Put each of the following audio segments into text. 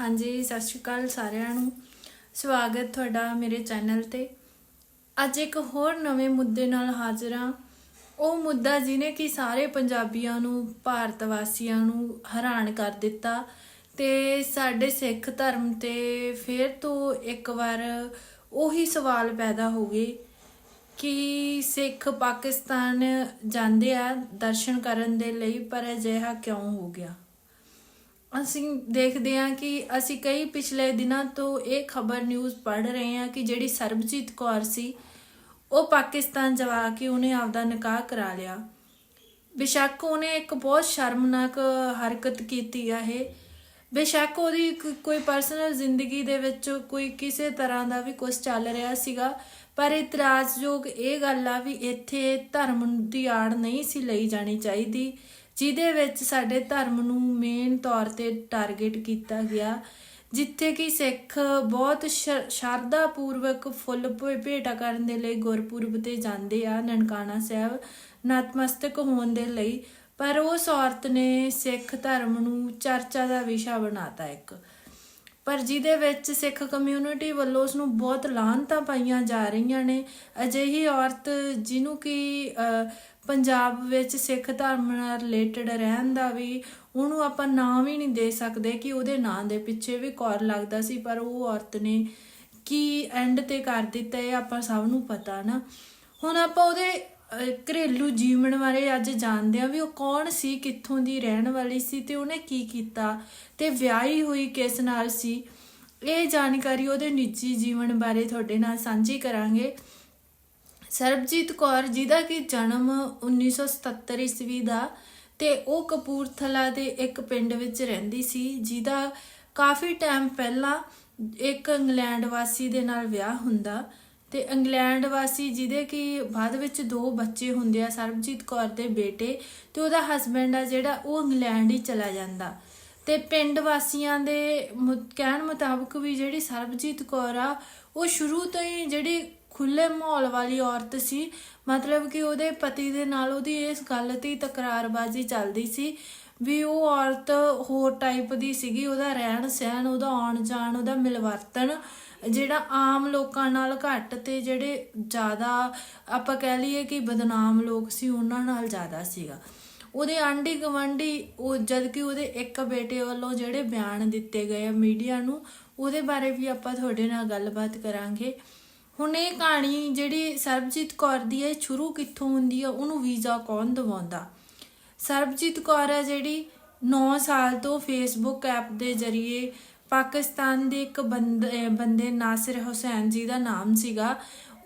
ਹਾਂਜੀ, ਸਤਿ ਸ਼੍ਰੀ ਅਕਾਲ ਸਾਰਿਆਂ ਨੂੰ। ਸਵਾਗਤ ਤੁਹਾਡਾ ਮੇਰੇ ਚੈਨਲ ਤੇ। ਅੱਜ ਇੱਕ ਹੋਰ ਨਵੇਂ ਮੁੱਦੇ ਨਾਲ ਹਾਜ਼ਰ ਹਾਂ। ਉਹ ਮੁੱਦਾ ਜਿਹਨੇ ਕਿ ਸਾਰੇ ਪੰਜਾਬੀਆਂ ਨੂੰ, ਭਾਰਤ ਵਾਸੀਆਂ ਨੂੰ ਹੈਰਾਨ ਕਰ ਦਿੱਤਾ ਤੇ ਸਾਡੇ ਸਿੱਖ ਧਰਮ ਤੇ ਫਿਰ ਤੋਂ ਇੱਕ ਵਾਰ ਉਹੀ ਸਵਾਲ ਪੈਦਾ ਹੋ ਗਏ ਕਿ ਸਿੱਖ ਪਾਕਿਸਤਾਨ ਜਾਂਦੇ ਆ ਦਰਸ਼ਨ ਕਰਨ ਦੇ ਲਈ, ਪਰ ਅਜਿਹਾ ਕਿਉਂ ਹੋ ਗਿਆ? ਅਸੀਂ ਦੇਖਦੇ ਹਾਂ ਕਿ ਅਸੀਂ ਕਈ ਪਿਛਲੇ ਦਿਨਾਂ ਤੋਂ ਇਹ ਖਬਰ ਨਿਊਜ਼ ਪੜ੍ਹ ਰਹੇ ਹਾਂ ਕਿ ਜਿਹੜੀ ਸਰਬਜੀਤ ਕੌਰ ਸੀ, ਉਹ ਪਾਕਿਸਤਾਨ ਜਵਾ ਕੇ ਉਹਨੇ ਆਪਦਾ ਨਿਕਾਹ ਕਰਾ ਲਿਆ। ਬੇਸ਼ੱਕ ਉਹਨੇ ਇੱਕ ਬਹੁਤ ਸ਼ਰਮਨਾਕ ਹਰਕਤ ਕੀਤੀ ਆ ਇਹ। ਬੇਸ਼ੱਕ ਉਹਦੀ ਕੋ- ਕੋਈ ਪਰਸਨਲ ਜ਼ਿੰਦਗੀ ਦੇ ਵਿੱਚ ਕੋਈ ਕਿਸੇ ਤਰ੍ਹਾਂ ਦਾ ਵੀ ਕੁਝ ਚੱਲ ਰਿਹਾ ਸੀਗਾ। ਪਰ ਇਤਰਾਜ਼ਯੋਗ ਇਹ ਗੱਲ ਆ ਵੀ ਇੱਥੇ ਧਰਮ ਦੀ ਆੜ ਨਹੀਂ ਸੀ ਲਈ ਜਾਣੀ ਚਾਹੀਦੀ, ਜਿਹਦੇ ਵਿੱਚ ਸਾਡੇ ਧਰਮ ਨੂੰ ਮੇਨ ਤੌਰ ਤੇ ਟਾਰਗੇਟ ਕੀਤਾ ਗਿਆ, ਜਿੱਥੇ ਕਿ ਸਿੱਖ ਬਹੁਤ ਸ਼- ਸ਼ਰਧਾ ਪੂਰਵਕ ਫੁੱਲ ਭੇ- ਭੇਟਾ ਕਰਨ ਦੇ ਲਈ ਗੁਰਪੁਰਬ ਤੇ ਜਾਂਦੇ ਆ, ਨਨਕਾਣਾ ਸਾਹਿਬ ਨਤਮਸਤਕ ਹੋਣ ਦੇ ਲਈ। ਪਰ ਉਸ ਔਰਤ ਨੇ ਸਿੱਖ ਧਰਮ ਨੂੰ ਚਰਚਾ ਦਾ ਵਿਸ਼ਾ ਬਣਾਤਾ ਇੱਕ। ਪਰ ਜਿਹਦੇ ਵਿੱਚ ਸਿੱਖ ਕਮਿਊਨਿਟੀ ਵੱਲੋਂ ਉਸ ਨੂੰ ਬਹੁਤ ਲਾਹਨਤਾਂ ਪਾਈਆਂ ਜਾ ਰਹੀਆਂ ਨੇ, ਅਜਿਹੀ ਔਰਤ ਜਿਹਨੂੰ ਕਿ ਪੰਜਾਬ ਵਿੱਚ ਸਿੱਖ ਧਰਮ ਨਾਲ ਰਿਲੇਟਡ ਰਹਿਣ ਦਾ ਵੀ ਉਹਨੂੰ ਆਪਾਂ ਨਾਮ ਹੀ ਨਹੀਂ ਦੇ ਸਕਦੇ ਕਿ ਉਹਦੇ ਨਾਂ ਦੇ ਪਿੱਛੇ ਵੀ ਕੌਰ ਲੱਗਦਾ ਸੀ, ਪਰ ਉਹ ਔਰਤ ਨੇ ਕੀ ਐਂਡ ਤੇ ਕਰ ਦਿੱਤਾ ਇਹ ਆਪਾਂ ਸਭ ਨੂੰ ਪਤਾ ਨਾ। ਹੁਣ ਆਪਾਂ ਉਹਦੇ ਘਰੇਲੂ ਜੀਵਨ ਬਾਰੇ ਅੱਜ ਜਾਣਦੇ ਆ ਵੀ ਉਹ ਕੌਣ ਸੀ, ਕਿੱਥੋਂ ਦੀ ਰਹਿਣ ਵਾਲੀ ਸੀ ਤੇ ਉਹਨੇ ਕੀ ਕੀਤਾ ਤੇ ਵਿਆਹੀ ਹੋਈ ਕਿਸ ਨਾਲ ਸੀ? ਇਹ ਜਾਣਕਾਰੀ ਉਹਦੇ ਨਿੱਜੀ ਜੀਵਨ ਬਾਰੇ ਤੁਹਾਡੇ ਨਾਲ ਸਾਂਝੀ ਕਰਾਂਗੇ। ਸਰਬਜੀਤ ਕੌਰ ਜਿਹਦਾ ਕਿ ਜਨਮ 1977 ਈਸਵੀ ਦਾ ਤੇ ਉਹ ਕਪੂਰਥਲਾ ਦੇ ਇੱਕ ਪਿੰਡ ਵਿੱਚ ਰਹਿੰਦੀ ਸੀ, ਜਿਹਦਾ ਕਾਫੀ ਟਾਈਮ ਪਹਿਲਾਂ ਇੱਕ ਇੰਗਲੈਂਡ ਵਾਸੀ ਦੇ ਨਾਲ ਵਿਆਹ ਹੁੰਦਾ। ਤੇ ਇੰਗਲੈਂਡ ਵਾਸੀ ਜਿਹਦੇ ਕਿ ਬਾਅਦ ਵਿੱਚ ਦੋ ਬੱਚੇ ਹੁੰਦੇ ਆ, ਸਰਬਜੀਤ ਕੌਰ ਦੇ ਬੇਟੇ ਤੇ ਉਹਦਾ ਹਸਬੰਡ ਆ ਜਿਹੜਾ, ਉਹ ਇੰਗਲੈਂਡ ਹੀ ਚਲਾ ਜਾਂਦਾ। ਤੇ ਪਿੰਡ ਵਾਸੀਆਂ ਦੇ ਮੁ- ਕਹਿਣ ਮੁਤਾਬਕ ਵੀ ਜਿਹੜੀ ਸਰਬਜੀਤ ਕੌਰ ਆ, ਉਹ ਸ਼ੁਰੂ ਤੋਂ ਹੀ ਜਿਹੜੀ ਖੁੱਲੇ ਮਾਹੌਲ ਵਾਲੀ ਔਰਤ ਸੀ, ਮਤਲਬ ਕਿ ਉਹਦੇ ਪਤੀ ਦੇ ਨਾਲ ਉਹਦੀ ਇਸ ਗੱਲ ਤੇ ਤਕਰਾਰਬਾਜ਼ੀ ਚੱਲਦੀ ਸੀ ਵੀ ਉਹ ਔਰਤ ਹੋਰ ਟਾਈਪ ਦੀ ਸੀਗੀ, ਉਹਦਾ ਰਹਿਣ ਸਹਿਣ ਉਹਦਾ ਆਉਣ ਜਾਣ ਉਹਦਾ ਮਿਲਵਰਤਨ ਜਿਹੜਾ ਆਮ ਲੋਕਾਂ ਨਾਲ ਘੱਟ ਤੇ ਜਿਹੜੇ ਜ਼ਿਆਦਾ ਆਪਾਂ ਕਹਿ ਲਈਏ ਕਿ ਬਦਨਾਮ ਲੋਕ ਸੀ, ਉਹਨਾਂ ਨਾਲ ਜ਼ਿਆਦਾ ਸੀਗਾ। ਉਹਦੇ ਆਂਢੀ ਗਵਾਂਢੀ ਉਹ ਜਦ ਕਿ ਉਹਦੇ ਇੱਕ ਬੇਟੇ ਵੱਲੋਂ ਜਿਹੜੇ ਬਿਆਨ ਦਿੱਤੇ ਗਏ ਆ ਮੀਡੀਆ ਨੂੰ, ਉਹਦੇ ਬਾਰੇ ਵੀ ਆਪਾਂ ਤੁਹਾਡੇ ਨਾਲ ਗੱਲਬਾਤ ਕਰਾਂਗੇ। ਹੁਣ ਇਹ ਕਹਾਣੀ ਜਿਹੜੀ ਸਰਬਜੀਤ ਕੌਰ ਦੀ ਹੈ ਸ਼ੁਰੂ ਕਿੱਥੋਂ ਹੁੰਦੀ ਆ, ਉਹਨੂੰ ਵੀਜ਼ਾ ਕੌਣ ਦਿਵਾਉਂਦਾ? ਸਰਬਜੀਤ ਕੌਰ ਹੈ ਜਿਹੜੀ 9 ਸਾਲ ਤੋਂ ਫੇਸਬੁੱਕ ਐਪ ਦੇ ਜ਼ਰੀਏ ਪਾਕਿਸਤਾਨ ਦੇ ਇੱਕ ਬੰਦੇ ਬੰਦੇ ਨਾਸਿਰ ਹੁਸੈਨ ਜੀ ਦਾ ਨਾਮ ਸੀਗਾ।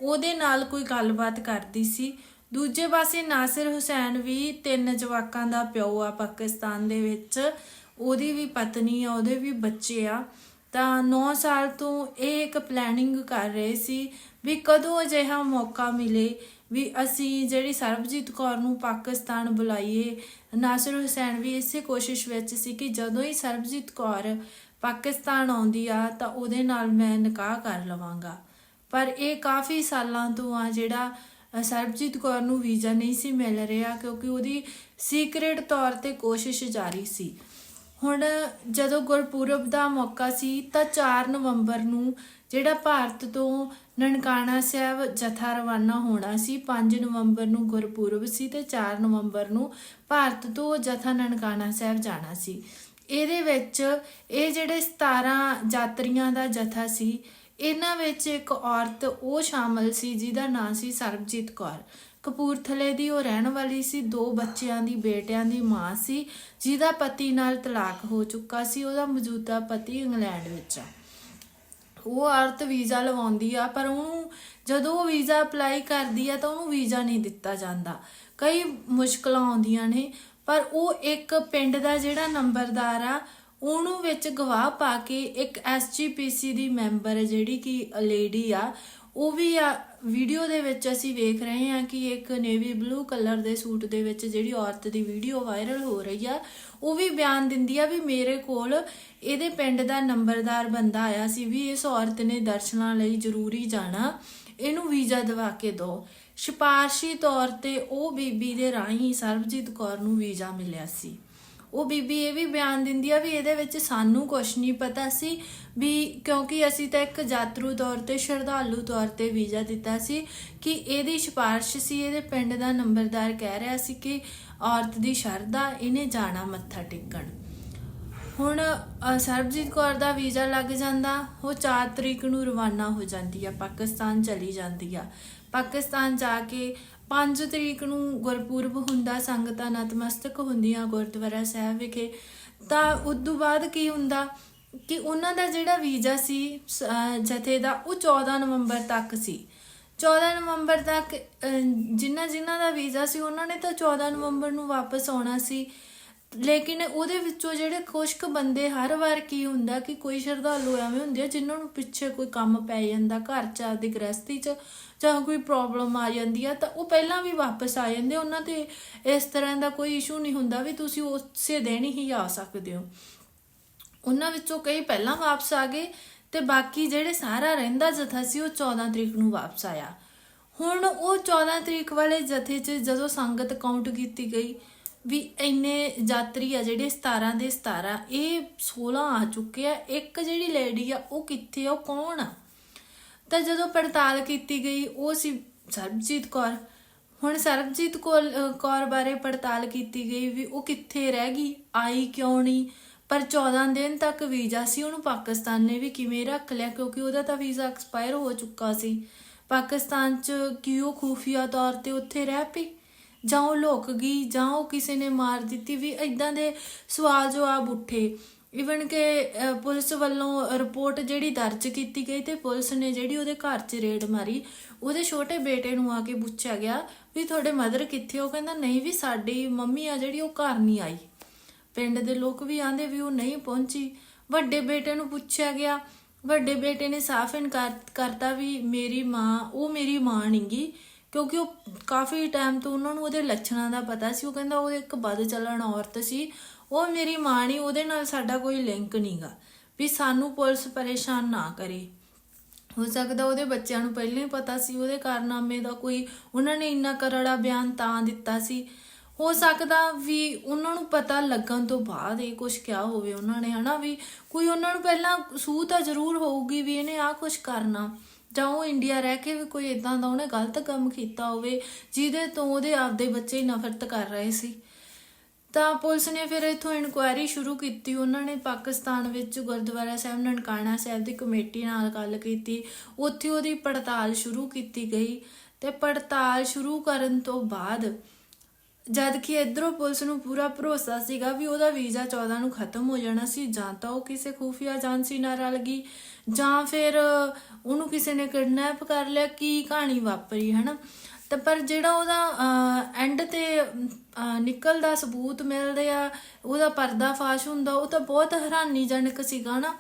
ਉਹਦੇ ਨਾਲ ਕੋਈ ਗੱਲਬਾਤ ਕਰਦੀ ਸੀ। ਦੂਜੇ ਪਾਸੇ ਨਾਸਿਰ ਹੁਸੈਨ ਵੀ ਤਿੰਨ ਜਵਾਕਾਂ ਦਾ ਪਿਓ ਆ ਪਾਕਿਸਤਾਨ ਦੇ ਵਿੱਚ। ਉਹਦੀ ਵੀ ਪਤਨੀ ਆ, ਉਹਦੇ ਵੀ ਬੱਚੇ ਆ। ਤਾਂ 9 ਸਾਲ ਤੋਂ ਇਹ ਇੱਕ ਪਲੈਨਿੰਗ ਕਰ ਰਹੇ ਸੀ ਵੀ ਕਦੋਂ ਅਜਿਹਾ ਮੌਕਾ ਮਿਲੇ ਵੀ ਅਸੀਂ ਜਿਹੜੀ ਸਰਬਜੀਤ ਕੌਰ ਨੂੰ ਪਾਕਿਸਤਾਨ ਬੁਲਾਈਏ। ਨਾਸਿਰ ਹੁਸੈਨ ਵੀ ਇਸੇ ਕੋਸ਼ਿਸ਼ ਵਿੱਚ ਸੀ ਕਿ ਜਦੋਂ ਹੀ ਸਰਬਜੀਤ ਕੌਰ ਪਾਕਿਸਤਾਨ ਆਉਂਦੀ ਆ ਤਾਂ ਉਹਦੇ ਨਾਲ ਮੈਂ ਨਿਕਾਹ ਕਰ ਲਵਾਂਗਾ। ਪਰ ਇਹ ਕਾਫੀ ਸਾਲਾਂ ਤੋਂ ਆ ਜਿਹੜਾ ਸਰਬਜੀਤ ਕੌਰ ਨੂੰ ਵੀਜ਼ਾ ਨਹੀਂ ਸੀ ਮਿਲ ਰਿਹਾ ਕਿਉਂਕਿ ਉਹਦੀ ਸੀਕ੍ਰੀਟ ਤੌਰ ਤੇ ਕੋਸ਼ਿਸ਼ ਜਾਰੀ ਸੀ। ਹੁਣ ਜਦੋਂ ਗੁਰਪੁਰਬ ਦਾ ਮੌਕਾ ਸੀ ਤਾਂ 4 ਨਵੰਬਰ ਨੂੰ ਜਿਹੜਾ ਭਾਰਤ ਤੋਂ ਨਨਕਾਣਾ ਸਾਹਿਬ ਜਥਾ ਰਵਾਨਾ ਹੋਣਾ ਸੀ 5 ਨਵੰਬਰ ਨੂੰ ਗੁਰਪੁਰਬ ਸੀ ਤੇ 4 ਨਵੰਬਰ ਨੂੰ ਭਾਰਤ ਤੋਂ ਜਥਾ ਨਨਕਾਣਾ ਸਾਹਿਬ ਜਾਣਾ ਸੀ। ਇਹਦੇ ਵਿੱਚ ਇਹ ਜਿਹੜੇ 17 ਯਾਤਰੀਆਂ ਦਾ ਜਥਾ ਸੀ, ਇਹਨਾਂ ਵਿੱਚ ਇੱਕ ਔਰਤ ਉਹ ਸ਼ਾਮਲ ਸੀ ਜਿਹਦਾ ਨਾਂ ਸੀ ਸਰਬਜੀਤ ਕੌਰ। ਕਪੂਰਥਲੇ ਦੀ ਉਹ ਰਹਿਣ ਵਾਲੀ ਸੀ, ਦੋ ਬੱਚਿਆਂ ਦੀ ਬੇਟਿਆਂ ਦੀ ਮਾਂ ਸੀ, ਜਿਹਦਾ ਪਤੀ ਨਾਲ ਤਲਾਕ ਹੋ ਚੁੱਕਾ ਸੀ, ਉਹਦਾ ਮੌਜੂਦਾ ਪਤੀ ਇੰਗਲੈਂਡ ਵਿੱਚ ਆ। ਉਹ ਔਰਤ ਵੀਜ਼ਾ ਲਵਾਉਂਦੀ ਆ, ਪਰ ਉਹਨੂੰ ਜਦੋਂ ਉਹ ਵੀਜ਼ਾ ਅਪਲਾਈ ਕਰਦੀ ਆ ਤਾਂ ਉਹਨੂੰ ਵੀਜ਼ਾ ਨਹੀਂ ਦਿੱਤਾ ਜਾਂਦਾ। ਕਈ ਮੁਸ਼ਕਲਾਂ ਆਉਂਦੀਆਂ ਨੇ ਪਰ ਉਹ ਇੱਕ ਪਿੰਡ ਦਾ ਜਿਹੜਾ ਨੰਬਰਦਾਰ ਆ, ਉਹਨੂੰ ਵਿੱਚ ਗਵਾਹ ਪਾ ਕੇ ਇੱਕ ਐਸਜੀਪੀਸੀ ਦੀ ਮੈਂਬਰ ਜਿਹੜੀ ਕਿ ਲੇਡੀ ਆ, ਉਹ ਵੀ ਆ ਵੀਡੀਓ ਦੇ ਵਿੱਚ ਅਸੀਂ ਵੇਖ ਰਹੇ ਹਾਂ ਕਿ ਇੱਕ ਨੇਵੀ ਬਲੂ ਕਲਰ ਦੇ ਸੂਟ ਦੇ ਵਿੱਚ ਜਿਹੜੀ ਔਰਤ ਦੀ ਵੀਡੀਓ ਵਾਇਰਲ ਹੋ ਰਹੀ ਆ, ਉਹ ਵੀ ਬਿਆਨ ਦਿੰਦੀ ਆ ਵੀ ਮੇਰੇ ਕੋਲ ਇਹਦੇ ਪਿੰਡ ਦਾ ਨੰਬਰਦਾਰ ਬੰਦਾ ਆਇਆ ਸੀ ਵੀ ਇਸ ਔਰਤ ਨੇ ਦਰਸ਼ਨਾਂ ਲਈ ਜ਼ਰੂਰੀ ਜਾਣਾ, ਇਹਨੂੰ ਵੀਜ਼ਾ ਦਿਵਾ ਕੇ ਦਿਓ। ਸਿਫਾਰਸ਼ੀ ਤੌਰ ਤੇ ਉਹ ਬੀਬੀ ਦੇ ਰਾਹੀਂ ਸਰਬਜੀਤ ਕੌਰ ਨੂੰ ਵੀਜ਼ਾ ਮਿਲਿਆ ਸੀ। ਉਹ ਬੀਬੀ ਇਹ ਵੀ ਬਿਆਨ ਦਿੰਦੀ ਆ ਵੀ ਇਹਦੇ ਵਿੱਚ ਸਾਨੂੰ ਕੁਝ ਨਹੀਂ ਪਤਾ ਸੀ ਵੀ ਕਿਉਂਕਿ ਅਸੀਂ ਤਾਂ ਇੱਕ ਯਾਤਰੂ ਤੌਰ ਤੇ, ਸ਼ਰਧਾਲੂ ਤੌਰ ਤੇ ਵੀਜ਼ਾ ਦਿੱਤਾ ਸੀ ਕਿ ਇਹਦੀ ਸਿਫਾਰਿਸ਼ ਸੀ, ਇਹਦੇ ਪਿੰਡ ਦਾ ਨੰਬਰਦਾਰ ਕਹਿ ਰਿਹਾ ਸੀ ਕਿ ਔਰਤ ਦੀ ਸ਼ਰਧਾ, ਇਹਨੇ ਜਾਣਾ ਮੱਥਾ ਟੇਕਣ। ਹੁਣ ਸਰਬਜੀਤ ਕੌਰ ਦਾ ਵੀਜ਼ਾ ਲੱਗ ਜਾਂਦਾ, ਉਹ 4 ਤਰੀਕ ਨੂੰ ਰਵਾਨਾ ਹੋ ਜਾਂਦੀ ਆ, ਪਾਕਿਸਤਾਨ ਚਲੀ ਜਾਂਦੀ ਆ। ਪਾਕਿਸਤਾਨ ਜਾ ਕੇ 5 ਤਰੀਕ ਨੂੰ ਗੁਰਪੁਰਬ ਹੁੰਦਾ, ਸੰਗਤਾਂ ਨਤਮਸਤਕ ਹੁੰਦੀਆਂ ਗੁਰਦੁਆਰਾ ਸਾਹਿਬ ਵਿਖੇ, ਤਾਂ ਉਦੋਂ ਬਾਅਦ ਕੀ ਹੁੰਦਾ ਕਿ ਉਹਨਾਂ ਦਾ ਜਿਹੜਾ ਵੀਜ਼ਾ ਸੀ, ਸ- ਜਥੇ ਦਾ, ਉਹ 14 ਨਵੰਬਰ ਤੱਕ ਸੀ। 14 ਨਵੰਬਰ ਤੱਕ ਜਿਨ੍ਹਾਂ ਜਿਨ੍ਹਾਂ ਦਾ ਵੀਜ਼ਾ ਸੀ, ਉਹਨਾਂ ਨੇ ਤਾਂ 14 ਨਵੰਬਰ ਨੂੰ ਵਾਪਸ ਆਉਣਾ ਸੀ। ਲੇਕਿਨ ਉਹਦੇ ਵਿੱਚੋਂ ਜਿਹੜੇ ਕੁਝ ਕੁ ਬੰਦੇ ਹਰ ਵਾਰ ਕੀ ਹੁੰਦਾ ਕਿ ਕੋਈ ਸ਼ਰਧਾਲੂ ਐਵੇਂ ਹੁੰਦੇ ਆ ਜਿਨ੍ਹਾਂ ਨੂੰ ਪਿੱਛੇ ਕੋਈ ਕੰਮ ਪੈ ਜਾਂਦਾ ਘਰ ਚ, ਆਪਦੀ ਗ੍ਰਸਤੀ ਚ ਜਾਂ ਕੋਈ ਪ੍ਰੋਬਲਮ ਆ ਜਾਂਦੀ ਆ, ਤਾਂ ਉਹ ਪਹਿਲਾਂ ਵੀ ਵਾਪਸ ਆ ਜਾਂਦੇ ਉਹਨਾਂ ਤੇ ਇਸ ਤਰ੍ਹਾਂ ਦਾ ਕੋਈ ਇਸ਼ੂ ਨਹੀਂ ਹੁੰਦਾ ਵੀ ਤੁਸੀਂ ਉਸੇ ਦਿਨ ਹੀ ਆ ਸਕਦੇ ਹੋ। ਉਹਨਾਂ ਵਿੱਚੋਂ ਕਈ ਪਹਿਲਾਂ ਵਾਪਸ ਆ ਗਏ ਤੇ ਬਾਕੀ ਜਿਹੜੇ ਸਾਰਾ ਰਹਿੰਦਾ ਜਥਾ ਸੀ ਉਹ 14 ਤਰੀਕ ਨੂੰ ਵਾਪਸ ਆਇਆ। ਹੁਣ ਉਹ 14 ਤਰੀਕ ਵਾਲੇ ਜਥੇ 'ਚ ਜਦੋਂ ਸੰਗਤ ਕਾਊਂਟ ਕੀਤੀ ਗਈ ਵੀ ਇੰਨੇ ਯਾਤਰੀ ਆ ਜਿਹੜੇ 17 ਦੇ 17 ਇਹ 16 ਆ ਚੁੱਕੇ ਆ, ਇੱਕ ਜਿਹੜੀ ਲੇਡੀ ਆ ਉਹ ਕਿੱਥੇ ਆ, ਉਹ ਕੌਣ ਆ? ਤਾਂ ਜਦੋਂ ਪੜਤਾਲ ਕੀਤੀ ਗਈ, ਉਹ ਸੀ ਸਰਬਜੀਤ ਕੌਰ। ਹੁਣ ਸਰਬਜੀਤ ਕੌਰ ਕੌਰ ਬਾਰੇ ਪੜਤਾਲ ਕੀਤੀ ਗਈ ਵੀ ਉਹ ਕਿੱਥੇ ਰਹਿ ਗਈ, ਆਈ ਕਿਉਂ ਨਹੀਂ? ਪਰ 14 ਦਿਨ ਤੱਕ ਵੀਜ਼ਾ ਸੀ ਉਹਨੂੰ ਪਾਕਿਸਤਾਨ ਨੇ ਵੀ ਕਿਵੇਂ ਰੱਖ ਲਿਆ, ਕਿਉਂਕਿ ਉਹਦਾ ਤਾਂ ਵੀਜ਼ਾ ਐਕਸਪਾਇਰ ਹੋ ਚੁੱਕਾ ਸੀ। ਪਾਕਿਸਤਾਨ 'ਚ ਕੀ ਉਹ ਖੂਫੀਆ ਤੌਰ ਤੇ ਉੱਥੇ ਰਹਿ ਪਈ? ਜਾਂ ਉਹ ਲੁਕ ਗਈ ਜਾਂ ਉਹ ਕਿਸੇ ਨੇ ਮਾਰ ਦਿੱਤੀ ਵੀ ਇਦਾਂ ਦੇ ਸਵਾਲ ਜਵਾਬ ਉੱਠੇ। ਇਵਨ ਕਿ ਪੁਲਿਸ ਵੱਲੋਂ ਰਿਪੋਰਟ ਜਿਹੜੀ ਦਰਜ ਕੀਤੀ ਗਈ ਤੇ ਪੁਲਿਸ ਨੇ ਜਿਹੜੀ ਉਹਦੇ ਘਰ 'ਚ ਰੇਡ ਮਾਰੀ, ਉਹਦੇ ਛੋਟੇ ਬੇਟੇ ਨੂੰ ਆ ਕੇ ਪੁੱਛਿਆ ਗਿਆ ਵੀ ਤੁਹਾਡੇ ਮਦਰ ਕਿੱਥੇ ਉਹ ਕਹਿੰਦਾ, ਨਹੀਂ ਵੀ ਸਾਡੀ ਮੰਮੀ ਆ ਜਿਹੜੀ ਉਹ ਘਰ ਨਹੀਂ ਆਈ। ਪਿੰਡ ਦੇ ਲੋਕ ਵੀ ਆਂਦੇ ਵੀ ਉਹ ਨਹੀਂ ਪਹੁੰਚੀ। ਵੱਡੇ ਬੇਟੇ ਨੂੰ ਪੁੱਛਿਆ ਗਿਆ, ਵੱਡੇ ਬੇਟੇ ਨੇ ਸਾਫ਼ ਇਨਕਾਰ ਕਰਤਾ ਵੀ ਮੇਰੀ ਮਾਂ, ਉਹ ਮੇਰੀ ਮਾਂ ਨਹੀਂਗੀ ਕਿਉਂਕਿ ਉਹ ਕਾਫੀ ਟਾਈਮ ਤੋਂ ਉਹਨਾਂ ਨੂੰ ਉਹਦੇ ਲੱਛਣਾਂ ਦਾ ਪਤਾ ਸੀ। ਉਹ ਕਹਿੰਦਾ ਉਹ ਇੱਕ ਵੱਧ ਚੱਲਣ ਔਰਤ ਸੀ। ਉਹ ਮੇਰੀ ਮਾਂ ਨਹੀਂ ਉਹਦੇ ਨਾਲ ਸਾਡਾ ਕੋਈ ਲਿੰਕ ਨਹੀਂਗਾ ਵੀ ਸਾਨੂੰ ਪੁਲਿਸ ਪਰੇਸ਼ਾਨ ਨਾ ਕਰੇ। ਹੋ ਸਕਦਾ ਉਹਦੇ ਬੱਚਿਆਂ ਨੂੰ ਪਹਿਲਾਂ ਹੀ ਪਤਾ ਸੀ, ਉਹਦੇ ਕਾਰਨਾਮੇ ਦਾ ਕੋਈ, ਉਹਨਾਂ ਨੇ ਇੰਨਾ ਕਰੜਾ ਬਿਆਨ ਤਾਂ ਦਿੱਤਾ ਸੀ। ਹੋ ਸਕਦਾ ਵੀ ਉਹਨਾਂ ਨੂੰ ਪਤਾ ਲੱਗਣ ਤੋਂ ਬਾਅਦ ਇਹ ਕੁਝ ਕਿਹਾ ਹੋਵੇ ਉਹਨਾਂ ਨੇ, ਹਨਾ? ਵੀ ਕੋਈ ਉਹਨਾਂ ਨੂੰ ਪਹਿਲਾਂ ਸੂਹ ਤਾਂ ਜ਼ਰੂਰ ਹੋਊਗੀ ਵੀ ਇਹਨੇ ਆਹ ਕੁਝ ਕਰਨਾ। ਜਾਂ ਉਹ ਇੰਡੀਆ ਰਹਿ ਕੇ ਵੀ ਕੋਈ ਇਦਾਂ ਦਾ ਉਹਨੇ ਗਲਤ ਕੰਮ ਕੀਤਾ ਹੋਵੇ, ਜਿਹਦੇ ਤੋਂ ਉਹਦੇ ਆਪਦੇ ਬੱਚੇ ਹੀ ਨਫ਼ਰਤ ਕਰ ਰਹੇ ਸੀ। ਤਾਂ ਪੁਲਿਸ ਨੇ ਫਿਰ ਇਥੋਂ ਇਨਕੁਆਇਰੀ ਸ਼ੁਰੂ ਕੀਤੀ। ਉਹਨਾਂ ਨੇ ਪਾਕਿਸਤਾਨ ਵਿੱਚ ਗੁਰਦੁਆਰਾ ਸਾਹਿਬ, ਨਨਕਾਣਾ ਸਾਹਿਬ ਦੀ ਕਮੇਟੀ ਨਾਲ ਗੱਲ ਕੀਤੀ। ਉੱਥੇ ਉਹਦੀ ਪੜਤਾਲ ਸ਼ੁਰੂ ਕੀਤੀ ਗਈ ਤੇ ਪੜਤਾਲ ਸ਼ੁਰੂ ਕਰਨ ਤੋਂ ਬਾਅਦ ਜਦ ਕਿ ਇਧਰੋਂ ਪੁਲਿਸ ਨੂੰ ਪੂਰਾ ਭਰੋਸਾ ਸੀਗਾ ਵੀ ਉਹਦਾ ਵੀਜ਼ਾ 14 ਨੂੰ ਖਤਮ ਹੋ ਜਾਣਾ ਸੀ, ਜਾਂ ਤਾਂ ਉਹ ਕਿਸੇ ਖੂਫੀਆ ਏਜੰਸੀ ਨਾਲ ਰਲ ਗਈ, ਜਾਂ ਫਿਰ ਉਹਨੂੰ ਕਿਸੇ ਨੇ ਕਿਡਨੈਪ ਕਰ ਲਿਆ, ਕੀ ਕਹਾਣੀ ਵਾਪਰੀ, ਹਨਾ? ਤੇ ਪਰ ਜਿਹੜਾ ਉਹਦਾ ਐਂਡ ਤੇ ਨਿਕਲਦਾ ਸਬੂਤ ਮਿਲਦੇ ਆ, ਉਹਦਾ ਪਰਦਾਫਾਸ਼ ਹੁੰਦਾ, ਉਹ ਤਾਂ ਬਹੁਤ ਹੈਰਾਨੀਜਨਕ ਸੀਗਾ ਨਾ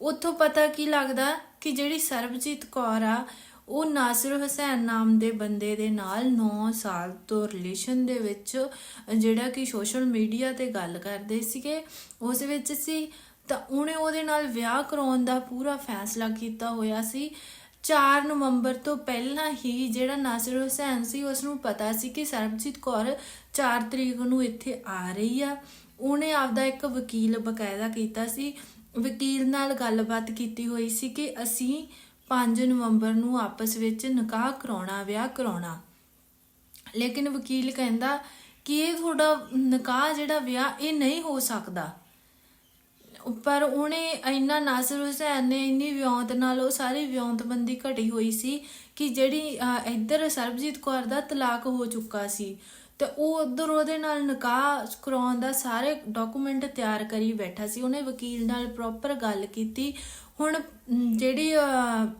ਉੱਥੋਂ ਪਤਾ ਕੀ ਲੱਗਦਾ ਕਿ ਜਿਹੜੀ ਸਰਬਜੀਤ ਕੌਰ ਆ ਉਹ ਨਾਸਿਰ ਹੁਸੈਨ ਨਾਮ ਦੇ ਬੰਦੇ ਦੇ ਨਾਲ 9 ਸਾਲ ਤੋਂ ਰਿਲੇਸ਼ਨ ਦੇ ਵਿੱਚ ਜਿਹੜਾ ਕਿ ਸੋਸ਼ਲ ਮੀਡੀਆ ਤੇ ਗੱਲ ਕਰਦੇ ਸੀਗੇ, ਉਸ ਵਿੱਚ ਸੀ। ਤਾਂ ਉਹਨੇ ਉਹਦੇ ਨਾਲ ਵਿਆਹ ਕਰਾਉਣ ਦਾ ਪੂਰਾ ਫੈਸਲਾ ਕੀਤਾ ਹੋਇਆ ਸੀ। 4 ਨਵੰਬਰ ਤੋਂ ਪਹਿਲਾਂ ਹੀ ਜਿਹੜਾ ਨਾਸਿਰ ਹੁਸੈਨ ਸੀ ਉਸ ਨੂੰ ਪਤਾ ਸੀ ਕਿ ਸਰਬਜੀਤ ਕੌਰ 4 ਤਰੀਕ ਨੂੰ ਇੱਥੇ ਆ ਰਹੀ ਆ। ਉਹਨੇ ਆਪਦਾ ਇੱਕ ਵਕੀਲ ਬਕਾਇਦਾ ਕੀਤਾ ਸੀ। ਵਕੀਲ ਨਾਲ ਗੱਲਬਾਤ ਕੀਤੀ ਹੋਈ ਸੀ ਕਿ ਅਸੀਂ 5 ਨਵੰਬਰ ਨੂੰ ਆਪਸ ਵਿੱਚ ਨਿਕਾਹ ਕਰਾਉਣਾ, ਵਿਆਹ ਕਰਾਉਣਾ। ਲੇਕਿਨ ਵਕੀਲ ਕਹਿੰਦਾ ਕਿ ਇਹ ਤੁਹਾਡਾ ਨਿਕਾਹ ਜਿਹੜਾ ਵਿਆਹ, ਇਹ ਨਹੀਂ ਹੋ ਸਕਦਾ। ਪਰ ਉਹਨੇ ਇੰਨਾ ਨਾਸਰ ਹੁਸੈਨ ਨੇ ਇੰਨੀ ਵਿਉਂਤ ਨਾਲ ਉਹ ਸਾਰੀ ਵਿਉਂਤਬੰਦੀ ਘਟੀ ਹੋਈ ਸੀ ਕਿ ਜਿਹੜੀ ਇੱਧਰ ਸਰਬਜੀਤ ਕੌਰ ਦਾ ਤਲਾਕ ਹੋ ਚੁੱਕਾ ਸੀ ਤੇ ਉਹ ਉਧਰ ਉਹਦੇ ਨਾਲ ਨਿਕਾਹ ਕਰਾਉਣ ਦਾ ਸਾਰੇ ਡਾਕੂਮੈਂਟ ਤਿਆਰ ਕਰੀ ਬੈਠਾ ਸੀ। ਉਹਨੇ ਵਕੀਲ ਨਾਲ ਪ੍ਰੋਪਰ ਗੱਲ ਕੀਤੀ। ਹੁਣ ਜਿਹੜੀ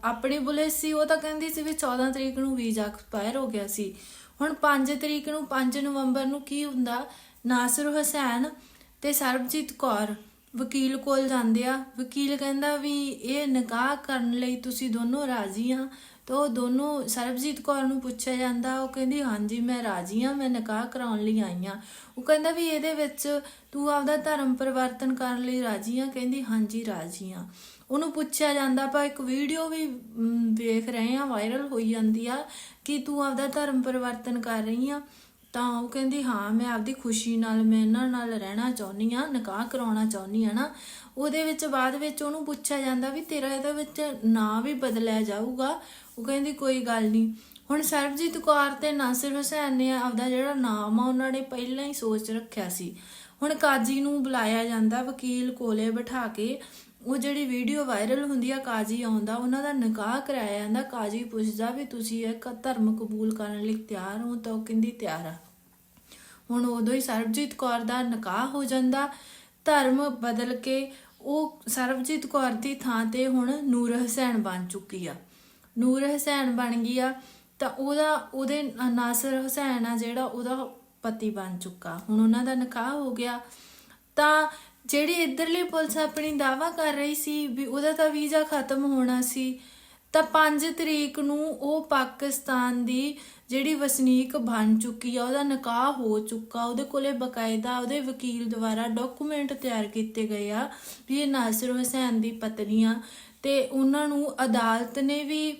ਆਪਣੀ ਪੁਲਿਸ ਸੀ, ਉਹ ਤਾਂ ਕਹਿੰਦੀ ਸੀ ਵੀ 14 ਤਰੀਕ ਨੂੰ ਵੀਜ਼ਾ ਐਕਸਪਾਇਰ ਹੋ ਗਿਆ ਸੀ। ਹੁਣ 5 ਤਰੀਕ ਨੂੰ 5 ਨਵੰਬਰ ਨੂੰ ਕੀ ਹੁੰਦਾ? ਨਾਸਿਰ ਹੁਸੈਨ ਤੇ ਸਰਬਜੀਤ ਕੌਰ ਵਕੀਲ ਕੋਲ ਜਾਂਦੇ ਆ। ਵਕੀਲ ਕਹਿੰਦਾ ਵੀ ਇਹ ਨਿਕਾਹ ਕਰਨ ਲਈ ਤੁਸੀਂ ਦੋਨੋਂ ਰਾਜ਼ੀ ਆ। ਤਾਂ ਉਹ ਦੋਨੋਂ, ਸਰਬਜੀਤ ਕੌਰ ਨੂੰ ਪੁੱਛਿਆ ਜਾਂਦਾ, ਉਹ ਕਹਿੰਦੀ, ਹਾਂਜੀ, ਮੈਂ ਰਾਜ਼ੀ ਆ, ਮੈਂ ਨਿਕਾਹ ਕਰਾਉਣ ਲਈ ਆਈ ਆ। ਉਹ ਕਹਿੰਦਾ ਵੀ ਇਹਦੇ ਵਿੱਚ ਤੂੰ ਆਪਦਾ ਧਰਮ ਪਰਿਵਰਤਨ ਕਰਨ ਲਈ ਰਾਜ਼ੀ ਆ। ਕਹਿੰਦੀ, ਹਾਂਜੀ, ਰਾਜ਼ੀ ਆ। ਉਹਨੂੰ ਪੁੱਛਿਆ ਜਾਂਦਾ, ਆਪਾਂ ਇੱਕ ਵੀਡੀਓ ਵੀ ਵੇਖ ਰਹੇ ਆ ਵਾਇਰਲ ਹੋਈ ਜਾਂਦੀ ਆ ਕਿ ਤੂੰ ਆਪਦਾ ਧਰਮ ਪਰਿਵਰਤਨ ਕਰ ਰਹੀ ਆ। ਤਾਂ ਉਹ ਕਹਿੰਦੀ, ਹਾਂ, ਮੈਂ ਆਪਦੀ ਖੁਸ਼ੀ ਨਾਲ, ਮੈਂ ਇਹਨਾਂ ਨਾਲ ਰਹਿਣਾ ਚਾਹੁੰਦੀ ਆ ਨਿਕਾਹ ਕਰਾਉਣਾ ਚਾਹੁੰਦੀ ਆ ਨਾ। ਉਹਦੇ ਵਿੱਚ, ਬਾਅਦ ਵਿੱਚ ਉਹਨੂੰ ਪੁੱਛਿਆ ਜਾਂਦਾ ਵੀ ਤੇਰਾ ਇਹਦੇ ਵਿੱਚ ਨਾਂ ਵੀ ਬਦਲਿਆ ਜਾਊਗਾ। ਉਹ ਕਹਿੰਦੀ, ਕੋਈ ਗੱਲ ਨਹੀਂ ਹੁਣ ਸਰਬਜੀਤ ਕੌਰ ਤੇ ਨਾਸਿਰ ਹੁਸੈਨ ਨੇ ਆਪਦਾ ਜਿਹੜਾ ਨਾਮ ਆ, ਉਹਨਾਂ ਨੇ ਪਹਿਲਾਂ ਹੀ ਸੋਚ ਰੱਖਿਆ ਸੀ। ਹੁਣ ਕਾਜੀ ਨੂੰ ਬੁਲਾਇਆ ਜਾਂਦਾ, ਵਕੀਲ ਕੋਲੇ ਬਿਠਾ ਕੇ। ਉਹ ਜਿਹੜੀ ਵੀਡੀਓ ਵਾਇਰਲ ਹੁੰਦੀ ਆ ਕਾਜੀ ਆਉਂਦਾ ਉਹਨਾਂ ਦਾ ਨਿਕਾਹ ਕਰਾਇਆ ਜਾਂਦਾ, ਕਾਜੀ ਪੁੱਛਦਾ ਵੀ ਤੁਸੀਂ ਇੱਕ ਧਰਮ ਕਬੂਲ ਕਰਨ ਲਈ ਤਿਆਰ ਹੋ ਤਾਂ ਉਹ ਕਹਿੰਦੀ ਤਿਆਰ ਆ। ਹੁਣ ਉਦੋਂ ਹੀ ਸਰਬਜੀਤ ਕੌਰ ਦਾ ਨਿਕਾਹ ਹੋ ਜਾਂਦਾ, ਧਰਮ ਬਦਲ ਕੇ ਉਹ ਸਰਬਜੀਤ ਕੌਰ ਦੀ ਥਾਂ ਤੇ ਹੁਣ ਨੂਰ ਹਸੈਨ ਬਣ ਚੁੱਕੀ ਆ। ਨੂਰ ਹਸੈਨ ਬਣ ਗਈ ਆ ਤਾਂ ਉਹਦਾ, ਉਹਦੇ ਨਾਸਰ ਹੁਸੈਨ ਆ ਜਿਹੜਾ ਉਹਦਾ ਪਤੀ ਬਣ ਚੁੱਕਾ। ਹੁਣ ਉਹਨਾਂ ਦਾ ਨਿਕਾਹ ਹੋ ਗਿਆ ਤਾਂ ਜਿਹੜੀ ਇਧਰਲੀ ਪੁਲਿਸ ਆਪਣੀ ਦਾਵਾ ਕਰ ਰਹੀ ਸੀ ਵੀ ਉਹਦਾ ਤਾਂ ਵੀਜ਼ਾ ਖਤਮ ਹੋਣਾ ਸੀ, ਤਾਂ 5 ਤਰੀਕ ਨੂੰ ਉਹ ਪਾਕਿਸਤਾਨ ਦੀ ਜਿਹੜੀ ਵਸਨੀਕ ਬਣ ਚੁੱਕੀ ਆ, ਉਹਦਾ ਨਿਕਾਹ ਹੋ ਚੁੱਕਾ, ਉਹਦੇ ਕੋਲੇ ਬਕਾਇਦਾ ਉਹਦੇ ਵਕੀਲ ਦੁਆਰਾ ਡਾਕੂਮੈਂਟ ਤਿਆਰ ਕੀਤੇ ਗਏ ਆ ਵੀ ਇਹ ਨਾਸਿਰ ਹੁਸੈਨ ਦੀ ਪਤਨੀ ਆ, ਤੇ ਉਹਨਾਂ ਨੂੰ ਅਦਾਲਤ ਨੇ ਵੀ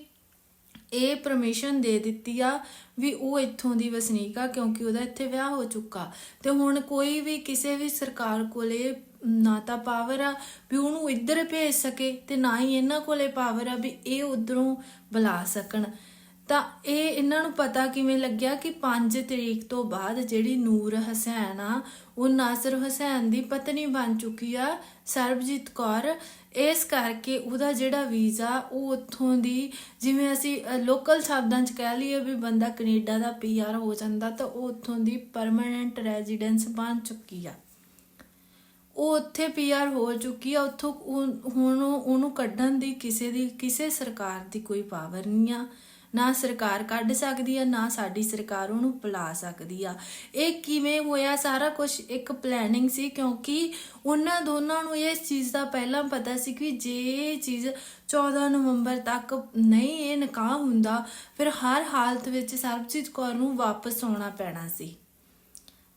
ਇਹ ਪਰਮਿਸ਼ਨ ਦੇ ਦਿੱਤੀ ਆ ਵੀ ਉਹ ਇੱਥੋਂ ਦੀ ਵਸਨੀਕ ਆ ਕਿਉਂਕਿ ਉਹਦਾ ਇੱਥੇ ਵਿਆਹ ਹੋ ਚੁੱਕਾ। ਤੇ ਹੁਣ ਕੋਈ ਵੀ ਕਿਸੇ ਵੀ ਸਰਕਾਰ ਕੋਲੇ ਨਾ ਤਾਂ ਪਾਵਰ ਆ ਵੀ ਉਹਨੂੰ ਇੱਧਰ ਭੇਜ ਸਕੇ ਤੇ ਨਾ ਹੀ ਇਹਨਾਂ ਕੋਲੇ ਪਾਵਰ ਆ ਵੀ ਇਹ ਉਧਰੋਂ ਬੁਲਾ ਸਕਣ। ਤਾਂ ਇਹ ਇਹਨਾਂ ਨੂੰ ਪਤਾ ਕਿਵੇਂ ਲੱਗਿਆ ਕਿ 5 ਤਰੀਕ ਤੋਂ ਬਾਅਦ ਜਿਹੜੀ ਨੂਰ ਹਸੈਨ ਆ, ਉਹ ਨਾਸਰ ਹੁਸੈਨ ਦੀ ਪਤਨੀ ਬਣ ਚੁੱਕੀ ਆ ਸਰਬਜੀਤ ਕੌਰ। ਇਸ ਕਰਕੇ ਉਹਦਾ ਜਿਹੜਾ ਵੀਜ਼ਾ, ਉਹ ਉੱਥੋਂ ਦੀ ਜਿਵੇਂ ਅਸੀਂ ਲੋਕਲ ਸ਼ਬਦਾਂ 'ਚ ਕਹਿ ਲਈਏ ਵੀ ਬੰਦਾ ਕੈਨੇਡਾ ਦਾ ਪੀਆਰ ਹੋ ਜਾਂਦਾ ਤਾਂ ਉਹ ਉੱਥੋਂ ਦੀ ਪਰਮਨੈਂਟ ਰੈਜ਼ੀਡੈਂਸ ਬਣ ਚੁੱਕੀ ਆ। ਉਹ ਉੱਥੇ ਪੀਆਰ ਹੋ ਚੁੱਕੀ ਆ, ਉੱਥੋਂ ਹੁਣ ਉਹਨੂੰ ਕੱਢਣ ਦੀ ਕਿਸੇ ਦੀ, ਕਿਸੇ ਸਰਕਾਰ ਦੀ ਕੋਈ ਪਾਵਰ ਨਹੀਂ ਆ। ਨਾ ਸਰਕਾਰ ਕੱਢ ਸਕਦੀ ਆ, ਨਾ ਸਾਡੀ ਸਰਕਾਰ ਉਹਨੂੰ ਬੁਲਾ ਸਕਦੀ ਆ। ਇਹ ਕਿਵੇਂ ਹੋਇਆ? ਸਾਰਾ ਕੁਝ ਇੱਕ ਪਲੈਨਿੰਗ ਸੀ, ਕਿਉਂਕਿ ਉਹਨਾਂ ਦੋਨਾਂ ਨੂੰ ਇਸ ਚੀਜ਼ ਦਾ ਪਹਿਲਾਂ ਪਤਾ ਸੀ ਕਿ ਜੇ ਇਹ ਚੀਜ਼ 14 ਨਵੰਬਰ ਤੱਕ ਨਹੀਂ ਇਹ ਨਿਕਾਹ ਹੁੰਦਾ, ਫਿਰ ਹਰ ਹਾਲਤ ਵਿੱਚ ਸਰਬਜੀਤ ਕੌਰ ਨੂੰ ਵਾਪਸ ਆਉਣਾ ਪੈਣਾ ਸੀ।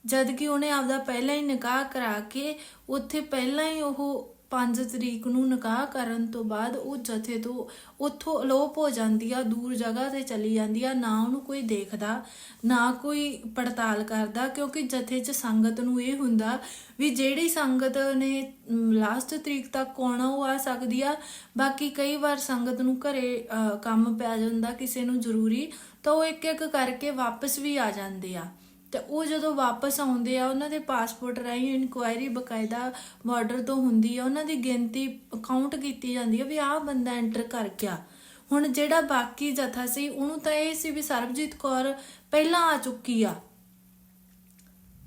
ਜਦ ਕਿ ਉਹਨੇ ਆਪਦਾ ਪਹਿਲਾਂ ਹੀ ਨਿਕਾਹ ਕਰਾ ਕੇ ਉੱਥੇ ਪਹਿਲਾਂ ਹੀ ਉਹ 5 ਤਰੀਕ ਨੂੰ ਨਿਕਾਹ ਕਰਨ ਤੋਂ ਬਾਅਦ ਉਹ ਜਥੇ ਤੋਂ ਉੱਥੋਂ ਅਲੋਪ ਹੋ ਜਾਂਦੀ ਆ, ਦੂਰ ਜਗ੍ਹਾ ਤੇ ਚਲੀ ਜਾਂਦੀ ਆ, ਨਾ ਉਹਨੂੰ ਕੋਈ ਦੇਖਦਾ, ਨਾ ਕੋਈ ਪੜਤਾਲ ਕਰਦਾ, ਕਿਉਂਕਿ ਜਥੇ 'ਚ ਸੰਗਤ ਨੂੰ ਇਹ ਹੁੰਦਾ ਵੀ ਜਿਹੜੀ ਸੰਗਤ ਨੇ ਲਾਸਟ ਤਰੀਕ ਤੱਕ ਆਉਣਾ ਉਹ ਆ ਸਕਦੀ ਆ, ਬਾਕੀ ਕਈ ਵਾਰ ਸੰਗਤ ਨੂੰ ਘਰੇ ਕੰਮ ਪੈ ਜਾਂਦਾ ਕਿਸੇ ਨੂੰ ਜ਼ਰੂਰੀ, ਤਾਂ ਉਹ ਇੱਕ ਇੱਕ ਕਰਕੇ ਵਾਪਸ ਵੀ ਆ ਜਾਂਦੇ ਆ। ਤੇ ਉਹ ਜਦੋਂ ਵਾਪਸ ਆਉਂਦੇ ਆ, ਉਹਨਾਂ ਦੇ ਪਾਸਪੋਰਟ ਰਾਹੀਂ ਇਨਕੁਆਇਰੀ ਬਕਾਇਦਾ ਬਾਰਡਰ ਤੋਂ ਹੁੰਦੀ ਆ, ਉਹਨਾਂ ਦੀ ਗਿਣਤੀ ਕਾਊਂਟ ਕੀਤੀ ਜਾਂਦੀ ਆ ਵੀ ਆਹ ਬੰਦਾ ਐਂਟਰ ਕਰ ਗਿਆ। ਹੁਣ ਜਿਹੜਾ ਬਾਕੀ ਜਥਾ ਸੀ, ਉਹਨੂੰ ਤਾਂ ਇਹ ਸੀ ਵੀ ਸਰਬਜੀਤ ਕੌਰ ਪਹਿਲਾਂ ਆ ਚੁੱਕੀ ਆ।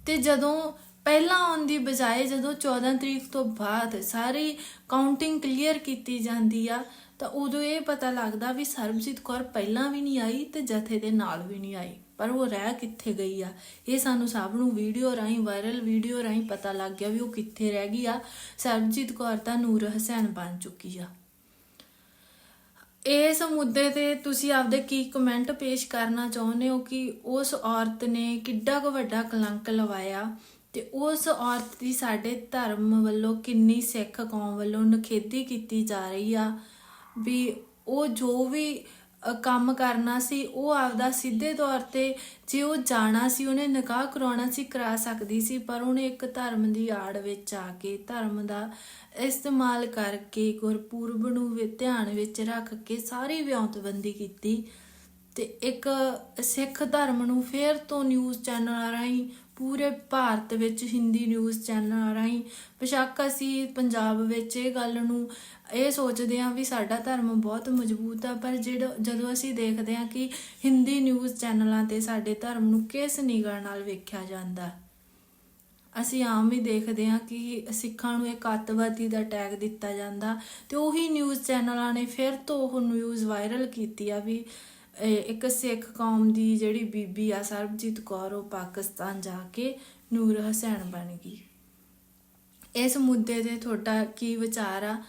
ਤੇ ਜਦੋਂ ਪਹਿਲਾਂ ਆਉਣ ਦੀ ਬਜਾਏ ਜਦੋਂ 14 ਤਰੀਕ ਤੋਂ ਬਾਅਦ ਸਾਰੀ ਕਾਊਂਟਿੰਗ ਕਲੀਅਰ ਕੀਤੀ ਜਾਂਦੀ ਆ, ਤਾਂ ਉਦੋਂ ਇਹ ਪਤਾ ਲੱਗਦਾ ਵੀ ਸਰਬਜੀਤ ਕੌਰ ਪਹਿਲਾਂ ਵੀ ਨਹੀਂ ਆਈ ਤੇ ਜਥੇ ਦੇ ਨਾਲ ਵੀ ਨਹੀਂ ਆਈ। ਪਰ ਉਹ ਰਹਿ ਕਿੱਥੇ ਗਈ ਆ? ਇਹ ਸਾਨੂੰ ਸਭ ਨੂੰ ਵੀਡੀਓ ਰਾਹੀਂ ਵਾਇਰਲ ਵੀਡੀਓ ਰਾਹੀਂ ਪਤਾ ਲੱਗ ਗਿਆ ਵੀ ਉਹ ਕਿੱਥੇ ਰਹਿ ਗਈ ਆ। ਸਰਬਜੀਤ ਕੌਰ ਤਾਂ ਨੂਰ ਹਸੈਨ ਬਣ ਚੁੱਕੀ ਆ। ਇਸ ਮੁੱਦੇ ਤੇ ਤੁਸੀਂ ਆਪਦੇ ਕੀ ਕਮੈਂਟ ਪੇਸ਼ ਕਰਨਾ ਚਾਹੁੰਦੇ ਹੋ ਕਿ ਉਸ ਔਰਤ ਨੇ ਕਿੱਡਾ ਕੁ ਵੱਡਾ ਕਲੰਕ ਲਵਾਇਆ ਤੇ ਉਸ ਔਰਤ ਦੀ ਸਾਡੇ ਧਰਮ ਵੱਲੋਂ ਕਿੰਨੀ ਸਿੱਖ ਕੌਮ ਵੱਲੋਂ ਨਖੇਦੀ ਕੀਤੀ ਜਾ ਰਹੀ ਆ ਵੀ ਉਹ ਜੋ ਵੀ ਕੰਮ ਕਰਨਾ ਸੀ, ਉਹ ਆਪਦਾ ਸਿੱਧੇ ਤੌਰ ਤੇ ਜੇ ਉਹ ਜਾਣਾ ਸੀ, ਉਹਨੇ ਨਿਕਾਹ ਕਰਾਉਣਾ ਸੀ, ਕਰਾ ਸਕਦੀ ਸੀ, ਪਰ ਉਹਨੇ ਇੱਕ ਧਰਮ ਦੀ ਆੜ ਵਿੱਚ ਆ ਕੇ ਧਰਮ ਦਾ ਇਸਤੇਮਾਲ ਕਰਕੇ ਗੁਰਪੁਰਬ ਨੂੰ ਵੀ ਧਿਆਨ ਵਿੱਚ ਰੱਖ ਕੇ ਸਾਰੀ ਵਿਉਂਤਬੰਦੀ ਕੀਤੀ ਤੇ ਇੱਕ ਸਿੱਖ ਧਰਮ ਨੂੰ ਫੇਰ ਤੋਂ ਨਿਊਜ਼ ਚੈਨਲ ਰਾਹੀਂ ਪੂਰੇ ਭਾਰਤ ਵਿੱਚ ਹਿੰਦੀ ਨਿਊਜ਼ ਚੈਨਲਾਂ ਰਾਹੀਂ ਬੇਸ਼ੱਕ ਅਸੀਂ ਪੰਜਾਬ ਵਿੱਚ ਇਹ ਗੱਲ ਨੂੰ ਇਹ ਸੋਚਦੇ ਹਾਂ ਵੀ ਸਾਡਾ ਧਰਮ ਬਹੁਤ ਮਜ਼ਬੂਤ ਆ, ਪਰ ਜਿਹੜਾ ਜਦੋਂ ਅਸੀਂ ਦੇਖਦੇ ਹਾਂ ਕਿ ਹਿੰਦੀ ਨਿਊਜ਼ ਚੈਨਲਾਂ ਤੇ ਸਾਡੇ ਧਰਮ ਨੂੰ ਕਿਸ ਨਿਗਾਹ ਨਾਲ ਵੇਖਿਆ ਜਾਂਦਾ, ਅਸੀਂ ਆਮ ਹੀ ਦੇਖਦੇ ਹਾਂ ਕਿ ਸਿੱਖਾਂ ਨੂੰ ਇੱਕ ਅੱਤਵਾਦੀ ਦਾ ਟੈਗ ਦਿੱਤਾ ਜਾਂਦਾ ਤੇ ਉਹੀ ਨਿਊਜ਼ ਚੈਨਲਾਂ ਨੇ ਫਿਰ ਤੋਂ ਉਹ ਨਿਊਜ਼ ਵਾਇਰਲ ਕੀਤੀ ਆ ਵੀ ਇੱਕ ਸਿੱਖ ਕੌਮ ਦੀ ਜਿਹੜੀ ਬੀਬੀ ਆ, ਸਰਬਜੀਤ ਕੌਰ, ਉਹ ਪਾਕਿਸਤਾਨ ਜਾ ਕੇ ਨੂਰ ਹਸੈਨ ਬਣ ਗਈ। ਇਸ ਮੁੱਦੇ ਤੇ ਤੁਹਾਡਾ ਕੀ ਵਿਚਾਰ ਆ?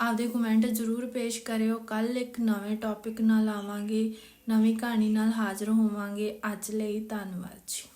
ਆਪਦੇ ਕਮੈਂਟ ਜ਼ਰੂਰ ਪੇਸ਼ ਕਰਿਓ। ਕੱਲ ਇੱਕ ਨਵੇਂ ਟੌਪਿਕ ਨਾਲ ਆਵਾਂਗੇ, ਨਵੀਂ ਕਹਾਣੀ ਨਾਲ ਹਾਜ਼ਰ ਹੋਵਾਂਗੇ। ਅੱਜ ਲਈ ਧੰਨਵਾਦ ਜੀ।